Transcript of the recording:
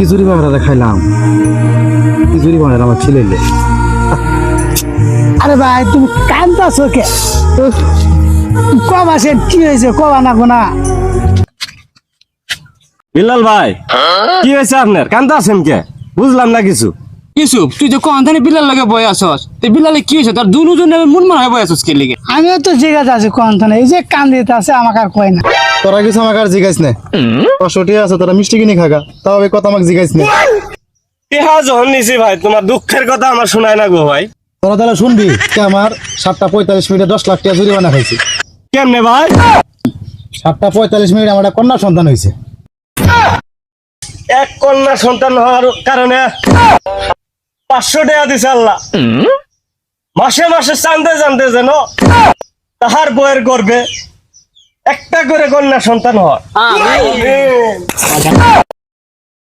খিচুড়ি বাংলা খাইলাম। খিচুড়ি বাংলা আমার ছেলে আরে ভাই তুমি কান্দাছো কে? কম আসেন কি হয়েছে? কবা না। গোনা বিল্লাল ভাই কি হয়েছে আপনার? কান্দা আছেন কে? বুঝলাম না কিছু। ইউসুফ তুই যে কন্থানে বিলাল লাগে বয়ে আসস তে বিলালে কি হয়েছে? তোর দুজনে মন মনে হয় বয়ে আসস কে লিগে? আমিও তো জিজ্ঞাসা আছি কোন এই যে কান্দিতে আছে আমাকে আর কয় না। তোরা কিছু আমাকে আর জিগাইস না। পাঁচশোটি আছে তোরা মিষ্টি কিনে খাগা। তাও এই কথা আমাকে জিগাইস না। ইহা যখন নিছি ভাই তোমার দুঃখের কথা আমার শোনায় না গো ভাই। তোরা তাহলে শুনবি কে আমার সাতটা পঁয়তাল্লিশ মিনিটে দশ লাখ টাকা জরিমানা খাইছি কেমনে ভাই? সাতটা পঁয়তাল্লিশ মিনিট আমার একটা কন্যা সন্তান হয়েছে। এক কন্যা সন্তান হওয়ার কারণে পাঁচশো টাকা দিছে আল্লাহ। মাসে মাসে চান্দে জানতে যেন তাহার বইয়ের গর্বে একটা করে কন্যা সন্তান হয়